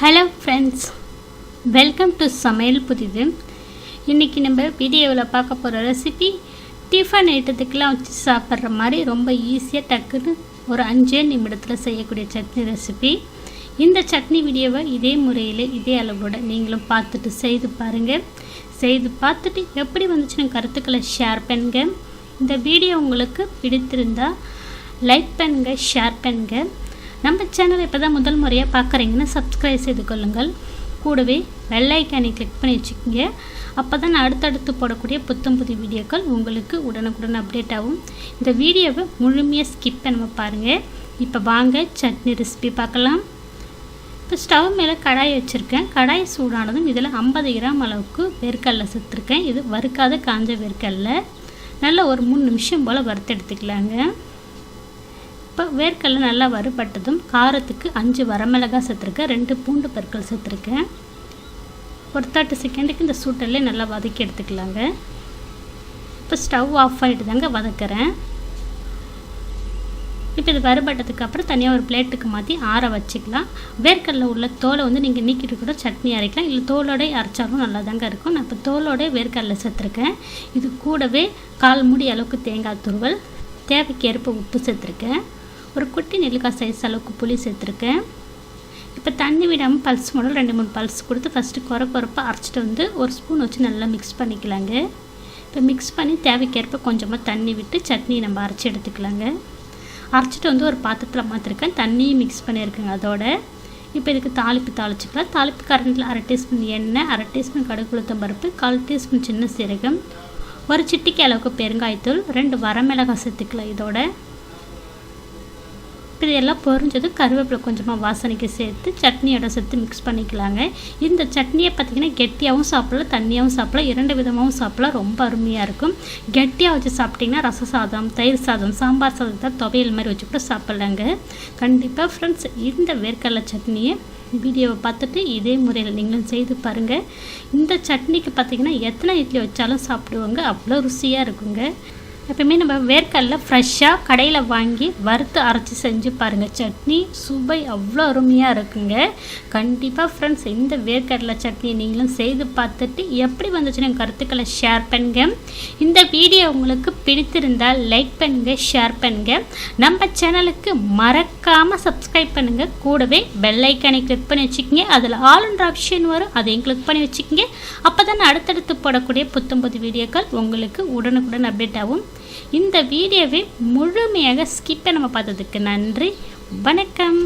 Hello friends welcome to சமையல் புதிது. இன்றைக்கி நம்ம வீடியோவில் பார்க்க போகிற ரெசிபி டிஃபன் ஐட்டத்துக்கெலாம் வச்சு சாப்பிட்ற மாதிரி ரொம்ப ஈஸியாக டக்குன்னு ஒரு அஞ்சே நிமிடத்தில் செய்யக்கூடிய சட்னி ரெசிபி இந்த சட்னி வீடியோவை இதே முறையில் இதே அளவோட நீங்களும் பார்த்துட்டு செய்து பாருங்கள் செய்து பார்த்துட்டு எப்படி வந்துச்சுன்னு கருத்துக்களை ஷேர் பண்ணுங்க. இந்த வீடியோ உங்களுக்கு பிடித்திருந்தால் லைக் பண்ணுங்கள் ஷேர் பண்ணுங்கள் நம்ம சேனலை இப்போ தான் முதல் முறையாக பார்க்குறீங்கன்னா சப்ஸ்கிரைப் செய்து கொள்ளுங்கள். கூடவே வெள்ளைக்கானை கிளிக் பண்ணி வச்சுக்கோங்க. அப்போ தான் நான் அடுத்தடுத்து போடக்கூடிய புத்தம் புது வீடியோக்கள் உங்களுக்கு உடனுக்குடன் அப்டேட் ஆகும். இந்த வீடியோவை முழுமையாக ஸ்கிப் பண்ண பாருங்கள் இப்போ வாங்க சட்னி ரெசிபி பார்க்கலாம். இப்போ ஸ்டவ் மேலே கடாய் வச்சுருக்கேன். கடாய் சூடானதும் இதில் ஐம்பது கிராம் அளவுக்கு வேர்க்கடலை சேர்த்துருக்கேன் இது வறுக்காத காஞ்ச வேர்க்கடலை. நல்லா ஒரு மூணு நிமிஷம் போல் வறுத்து எடுத்துக்கலாங்க. இப்போ வேர்க்கடலை நல்லா வறுபட்டதும் காரத்துக்கு அஞ்சு வரமிளகாய் சேர்த்துருக்கேன் ரெண்டு பூண்டு பற்கள் சேர்த்துருக்கேன். ஒரு தேர்ட்டி செகண்டுக்கு இந்த சூட்டல்லே நல்லா வதக்கி எடுத்துக்கலாங்க. இப்போ ஸ்டவ் ஆஃப் ஆகிட்டு தாங்க வதக்கிறேன். இப்போ இது வறுபட்டதுக்கு அப்புறம் தனியாக ஒரு பிளேட்டுக்கு மாற்றி ஆற வச்சுக்கலாம். வேர்க்கடல உள்ள தோலை வந்து நீங்கள் நீக்கிட்டு கூட சட்னி அரைக்கலாம். இல்லை தோலோட அரைச்சாலும் நல்லா தாங்க இருக்கும். நான் இப்போ தோலோட வேர்க்கடல சேர்த்துருக்கேன். இது கூடவே கால் மூடி அளவுக்கு தேங்காய் துருவல் தேவைக்கு ஏற்ப உப்பு சேர்த்துருக்கேன். ஒரு குட்டி நெல்லிக்காய் சைஸ் அளவுக்கு புளி சேர்த்துருக்கேன். இப்போ தண்ணி விடாமல் பல்ஸ் மூலம் ரெண்டு மூணு பல்ஸ் கொடுத்து ஃபஸ்ட்டு குறை குறைப்பாக அரைச்சிட்டு வந்து ஒரு ஸ்பூன் வச்சு நல்லா மிக்ஸ் பண்ணிக்கலாங்க. இப்போ மிக்ஸ் பண்ணி தேவைக்கேற்ப கொஞ்சமாக தண்ணி விட்டு சட்னி நம்ம அரைச்சி எடுத்துக்கலாங்க. அரைச்சிட்டு வந்து ஒரு பாத்திரத்தில் மாற்றிருக்கேன் தண்ணியும் மிக்ஸ் பண்ணியிருக்கேங்க அதோட. இப்போ இதுக்கு தாளிப்பு தாளிச்சிக்கலாம். தாளிப்பு கரண்டில் அரை டீஸ்பூன் எண்ணெய் அரை டீஸ்பூன் கடுகு உளுத்தம் பருப்பு கால் டீஸ்பூன் சின்ன சீரகம் ஒரு சிட்டிக்கு அளவுக்கு பெருங்காயத்தூள் ரெண்டு வரமிளகாய் சேர்த்துக்கலாம் இதோட. இப்போ இதெல்லாம் பொறிஞ்சது கருவேப்பிலை கொஞ்சமாக வாசனைக்கு சேர்த்து சட்னியோட சேர்த்து மிக்ஸ் பண்ணிக்கலாங்க. இந்த சட்னியை பார்த்திங்கன்னா கெட்டியாகவும் சாப்பிடலாம் தண்ணியாகவும் சாப்பிடலாம் இரண்டு விதமாகவும் சாப்பிடலாம். ரொம்ப அருமையாக இருக்கும். கெட்டியாக வச்சு சாப்பிட்டிங்கன்னா ரச சாதம் தயிர் சாதம் சாம்பார் சாதத்தை துவையல் மாதிரி வச்சு கூட சாப்பிட்லாங்க. கண்டிப்பாக ஃப்ரெண்ட்ஸ் இந்த வேர்க்கடலை சட்னியை வீடியோவை பார்த்துட்டு இதே முறையில் நீங்களும் செய்து பாருங்கள் இந்த சட்னிக்கு பார்த்திங்கன்னா எத்தனை இட்லி வச்சாலும் சாப்பிடுவாங்க. அவ்வளோ ருசியாக இருக்குங்க. எப்பயுமே நம்ம வேர்க்கடல ஃப்ரெஷ்ஷாக கடையில் வாங்கி வறுத்து அரைச்சி செஞ்சு பாருங்கள் சட்னி சுவை அவ்வளோ அருமையாக இருக்குங்க. கண்டிப்பாக ஃப்ரெண்ட்ஸ் இந்த வேர்க்கடலை சட்னியை நீங்களும் செய்து பார்த்துட்டு எப்படி வந்துச்சுன்னு கருத்துக்களை ஷேர் பண்ணுங்க. இந்த வீடியோ உங்களுக்கு பிடித்திருந்தால் லைக் பண்ணுங்க ஷேர் பண்ணுங்க. நம்ம சேனலுக்கு மறக்காமல் சப்ஸ்கிரைப் பண்ணுங்கள் கூடவே பெல் கிளிக் பண்ணி வச்சுக்கோங்க. அதில் ஆல்ன்ற ஆப்ஷன் வரும். அதையும் கிளிக் பண்ணி வச்சுக்கோங்க. அப்போ தான் அடுத்தடுத்து போடக்கூடிய புத்தம்புது வீடியோக்கள் உங்களுக்கு உடனுக்குடன் அப்டேட் ஆகும். இந்த வீடியோவை முழுமையாக ஸ்கிப்பை நம்ம பார்த்ததுக்கு நன்றி. வணக்கம்.